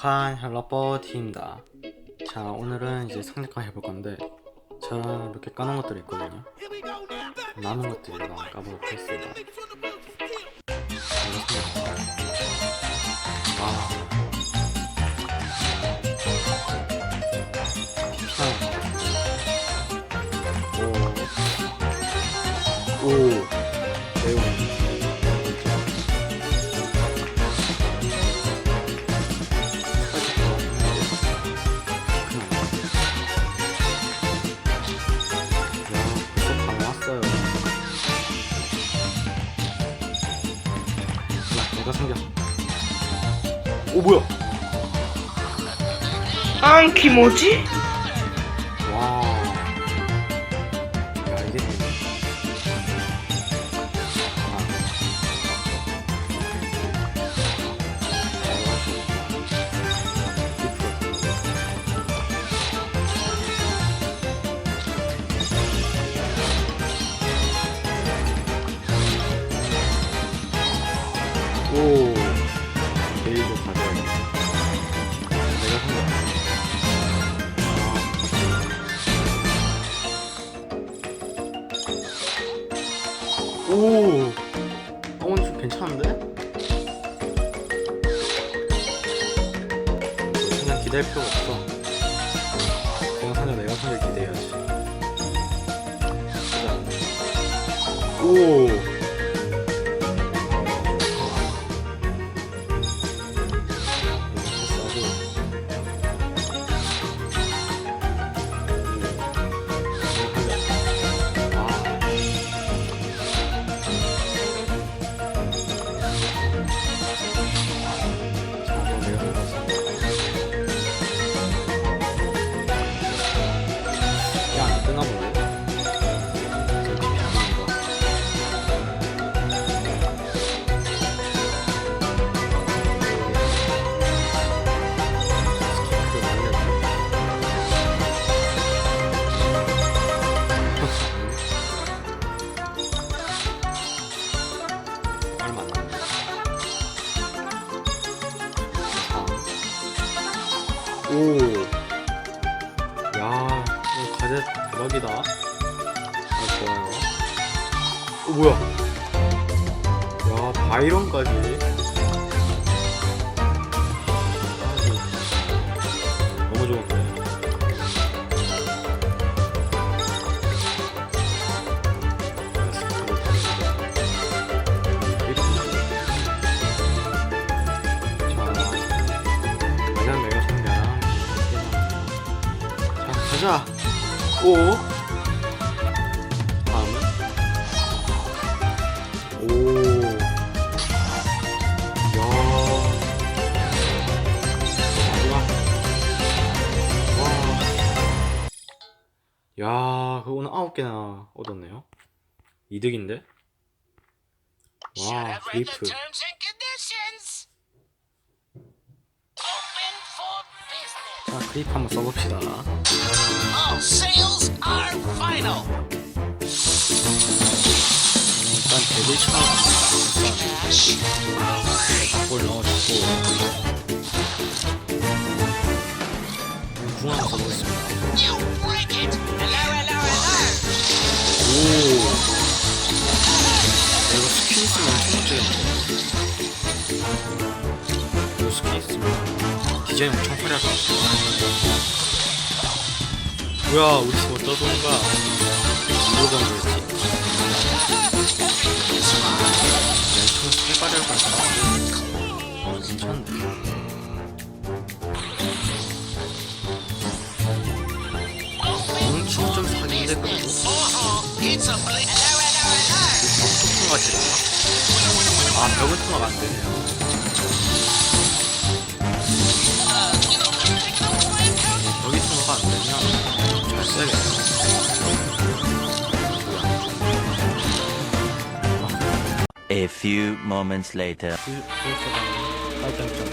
행복한 헬로버티입니다. 자, 오늘은 이제 상대방 해볼 건데, 저는 이렇게 까놓은 것들이 있거든요. 남은 것들을 한번 까보도록 하겠습니다. 알겠습니다. 아. 오. 오. 뭐야? 앙키 뭐지? 오, 어, 오늘 좀 괜찮은데? 그냥 기대할 필요가 없어. 영상을 내가 선을 기대해야지. 오. 오. 야, 이거 과제 대박이다. 아, 좋아요. 어, 뭐야? 야, 바이런까지. 오. 다음은 오. 야. 와. 야, 그 오늘 아홉 개나 얻었네요. 이득인데? 와, 그리프. 자, 그립 한번 써봅시다. Final. 일단 데빌 처럼 일단 디자인 엄청 같아 뭐야 우리 팀 어디다 쏘는 거야? 이거 정도였지? 멘트는 세발할 것 같아 어 괜찮네 엄청 좀 사기인데 그래도? hello, hello. 통과지 아. 벽은 통과가 안 되네요 A few moments later. 깔짝짝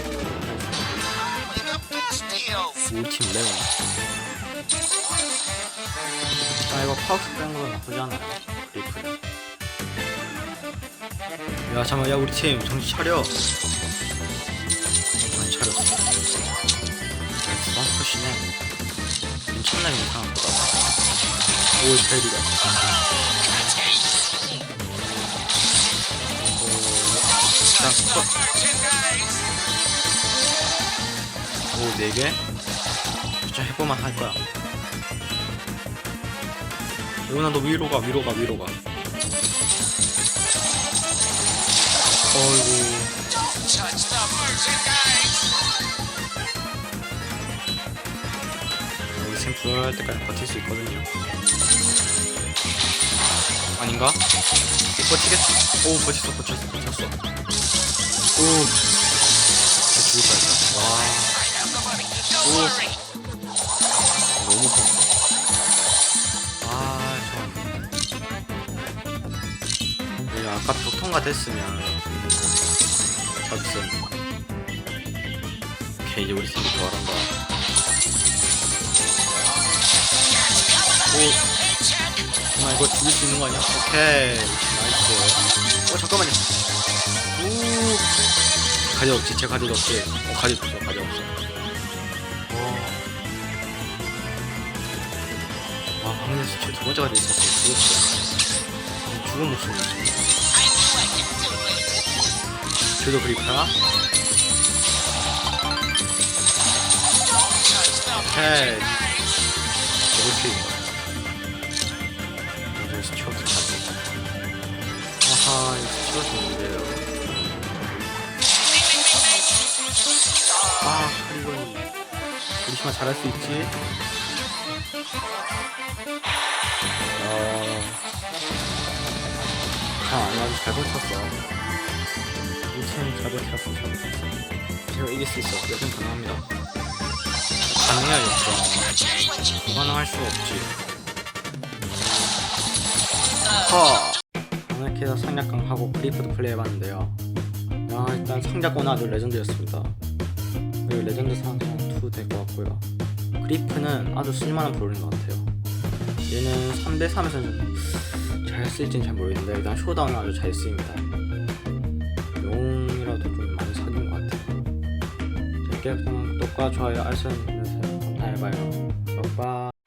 Piling up those deals. 우리 팀 레온 아 이거 파우스 뺀 거는 나쁘지 않아요. 리플 야 잠깐만. 야 우리 팀 정신 차려. 안 차렸어. 푸시네 괜찮네 생각보다 오 베리가 일단 컷 오, 4개? 진짜 해볼만 할 거야. 오나 너 위로 가, 위로 가, 위로 가. 어이구. 여기 샘 부활할 때까지 버틸 수 있거든요. 아닌가? 버티겠어. 오, 버텼어, 버텼어, 버텼어. 죽을. 너무 커. 아, 저. 내가 아까 벽 통과됐으면 접근. 오케이, 이제 우리 팀이 부활한다. 오. 잠깐만, 이거 죽일 수 있는 거 아니야? 오케이. 나이스. 어, 잠깐만요. 오. 가디 없지, 제 가디 없지. 어, 가디 없어, 가디 없어. 와, 방금 진짜 두 번째가 돼 있었어. 죽었어. 죽은 목숨이었어. 저도 그립다. 오케이. 스튜어트 찾아. 아하, 이거 스튜어트인데요. 우리시마 잘할 수 있지? 어... 아, 아주 잘 버텼어. 우체는 잘 버텼어. 제가 이길 수 있어. 여긴 가능합니다. 가능해야겠죠. 불가능할 수가 없지. 허! 아메키에서 상략강 하고 크리프도 플레이 해봤는데요. 야, 일단 상작권은 아주 레전드였습니다. 그리고 레전드 상 상2될것 같고요. 그리프는 아주 쓸만한 브롤인 것 같아요. 얘는 3대3에서 잘 쓸지는 잘 모르겠는데 일단 쇼다운은 아주 잘 쓰입니다. 용이라도 좀 많이 사귄 것 같아요. 재밌게 구독과 좋아요 알림 해주세요. 다음에 봐요. 빠빠.